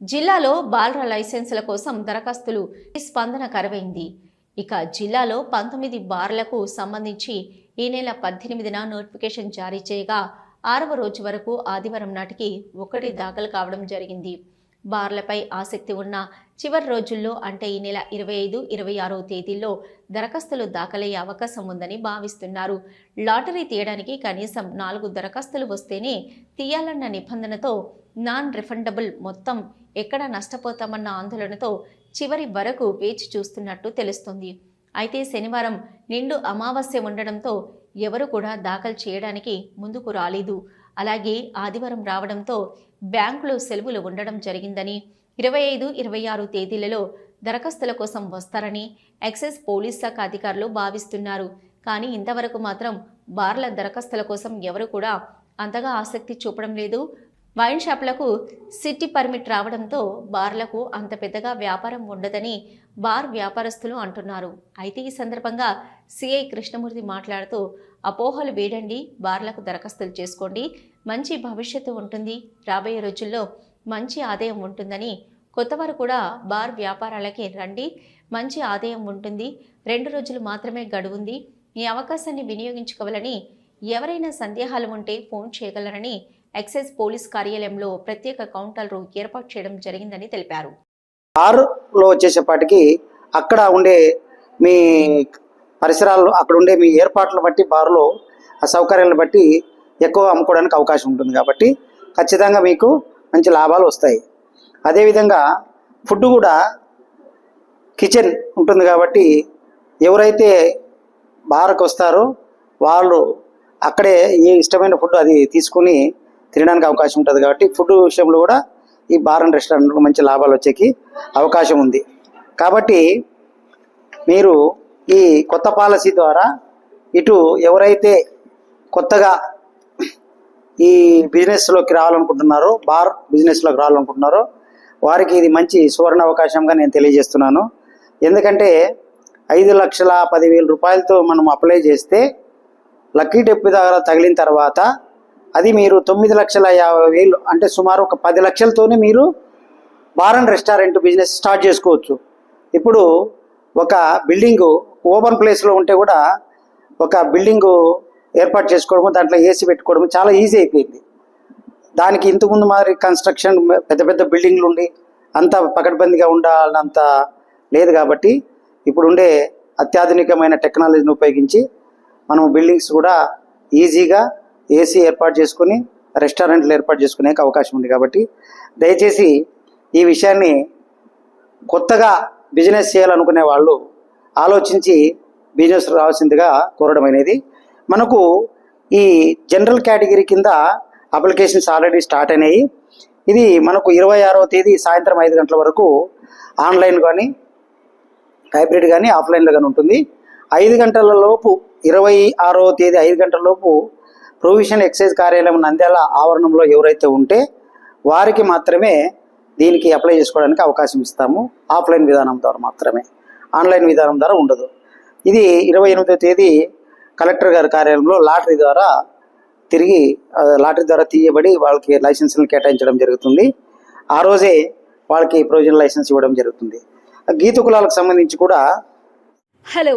జిల్లాలో బాల్ర లైసెన్సుల కోసం దరఖాస్తులు స్పందన కరువైంది ఇక జిల్లాలో పంతొమ్మిది బార్లకు సంబంధించి ఈ నెల పద్దెనిమిదిన నోటిఫికేషన్ జారీ చేయగా ఆరవ రోజు వరకు ఆదివారం నాటికి ఒకటి దాఖలు కావడం జరిగింది. బార్లపై ఆసక్తి ఉన్న చివరి రోజుల్లో అంటే ఈ నెల ఇరవై ఐదు ఇరవై ఆరో తేదీల్లో దరఖాస్తులు దాఖలయ్యే అవకాశం ఉందని భావిస్తున్నారు. లాటరీ తీయడానికి కనీసం నాలుగు దరఖాస్తులు వస్తేనే తీయాలన్న నిబంధనతో నాన్ రిఫండబుల్ మొత్తం ఎక్కడ నష్టపోతామన్న ఆందోళనతో చివరి వరకు వేచి చూస్తున్నట్టు తెలుస్తుంది. అయితే శనివారం నిండు అమావాస్య ఉండడంతో ఎవరు కూడా దాఖలు చేయడానికి ముందుకు రాలేదు. అలాగే ఆదివారం రావడంతో బ్యాంకులు సెలవులు ఉండడం జరిగిందని ఇరవై ఐదు ఇరవై ఆరు తేదీలలో దరఖాస్తుల కోసం వస్తారని ఎక్సైజ్ పోలీస్ శాఖ అధికారులు భావిస్తున్నారు. కానీ ఇంతవరకు మాత్రం బార్ల దరఖాస్తుల కోసం ఎవరు కూడా అంతగా ఆసక్తి చూపడం లేదు. వైన్ షాప్లకు సిటీ పర్మిట్ రావడంతో బార్లకు అంత పెద్దగా వ్యాపారం ఉండదని బార్ వ్యాపారస్తులు అంటున్నారు. అయితే ఈ సందర్భంగా సిఐ కృష్ణమూర్తి మాట్లాడుతూ అపోహలు వేడండి బార్లకు దరఖాస్తులు చేసుకోండి. మంచి భవిష్యత్తు ఉంటుంది. రాబోయే రోజుల్లో మంచి ఆదాయం ఉంటుందని. కొత్తవారు కూడా బార్ వ్యాపారాలకి రండి. మంచి ఆదాయం ఉంటుంది. రెండు రోజులు మాత్రమే గడువుంది. ఈ అవకాశాన్ని వినియోగించుకోవాలని ఎవరైనా సందేహాలు ఉంటే ఫోన్ చేయగలరని ఎక్సైజ్ పోలీస్ కార్యాలయంలో ప్రత్యేక కౌంటర్లు ఏర్పాటు చేయడం జరిగిందని తెలిపారు. కారులో వచ్చేసేపాటికి అక్కడ ఉండే మీ పరిసరాలు అక్కడ ఉండే మీ ఏర్పాట్లను బట్టి బార్లో ఆ సౌకర్యాలను బట్టి ఎక్కువ అమ్ముకోవడానికి అవకాశం ఉంటుంది కాబట్టి ఖచ్చితంగా మీకు మంచి లాభాలు వస్తాయి. అదేవిధంగా ఫుడ్ కూడా కిచెన్ ఉంటుంది కాబట్టి ఎవరైతే బార్కు వస్తారో వాళ్ళు అక్కడే ఏ ఇష్టమైన ఫుడ్ అది తీసుకుని తినడానికి అవకాశం ఉంటుంది కాబట్టి ఫుడ్ విషయంలో కూడా ఈ బార్ అండ్ రెస్టారెంట్లో మంచి లాభాలు వచ్చేకి అవకాశం ఉంది. కాబట్టి మీరు ఈ కొత్త పాలసీ ద్వారా ఇటు ఎవరైతే కొత్తగా ఈ బిజినెస్లోకి రావాలనుకుంటున్నారో బార్ బిజినెస్లోకి రావాలనుకుంటున్నారో వారికి ఇది మంచి సువర్ణ అవకాశంగా నేను తెలియజేస్తున్నాను. ఎందుకంటే ఐదు లక్షల పదివేల రూపాయలతో మనం అప్లై చేస్తే లక్కీ డెప్పు దగ్గర తగిలిన తర్వాత అది మీరు తొమ్మిది లక్షల యాభై వేలు అంటే సుమారు ఒక పది లక్షలతోనే మీరు bar and restaurant business start చేసుకోవచ్చు. ఇప్పుడు ఒక బిల్డింగ్ ఓపెన్ ప్లేస్లో ఉంటే కూడా ఒక బిల్డింగు ఏర్పాటు చేసుకోవడము దాంట్లో ఏసీ పెట్టుకోవడము చాలా ఈజీ అయిపోయింది. దానికి ఇంతకుముందు మాదిరి కన్స్ట్రక్షన్ పెద్ద పెద్ద బిల్డింగ్లు ఉండి అంత పకడ్బందీగా ఉండాలంత లేదు కాబట్టి ఇప్పుడు ఉండే అత్యాధునికమైన టెక్నాలజీని ఉపయోగించి మనం బిల్డింగ్స్ కూడా ఈజీగా ఏసీ ఏర్పాటు చేసుకుని రెస్టారెంట్లు ఏర్పాటు చేసుకునే అవకాశం ఉంది కాబట్టి దయచేసి ఈ విషయాన్ని కొత్తగా బిజినెస్ చేయాలనుకునే వాళ్ళు ఆలోచించి బిజినెస్ రావాల్సిందిగా కోరడం అనేది మనకు ఈ జనరల్ కేటగిరీ కింద అప్లికేషన్స్ ఆల్రెడీ స్టార్ట్ అయినాయి. ఇది మనకు ఇరవై ఆరవ తేదీ సాయంత్రం ఐదు గంటల వరకు ఆన్లైన్ కానీ హైబ్రిడ్ కానీ ఆఫ్లైన్లో కానీ ఉంటుంది. ఐదు గంటల లోపు ఇరవై ఆరో తేదీ ఐదు గంటల లోపు ప్రొవిషన్ ఎక్సైజ్ కార్యాలయం నంద్యాల ఆవరణంలో ఎవరైతే ఉంటే వారికి మాత్రమే దీనికి అప్లై చేసుకోవడానికి అవకాశం ఇస్తాము. ఆఫ్లైన్ విధానం ద్వారా మాత్రమే. ఆన్లైన్ విధానం ద్వారా ఉండదు. ఇది ఇరవై ఎనిమిదో తేదీ కలెక్టర్ గారి కార్యాలయంలో లాటరీ ద్వారా తిరిగి లాటరీ ద్వారా తీయబడి వాళ్ళకి లైసెన్సులను కేటాయించడం జరుగుతుంది. ఆ రోజే వాళ్ళకి ప్రొవిజనల్ లైసెన్స్ ఇవ్వడం జరుగుతుంది. గీత కులాలకు సంబంధించి కూడా హలో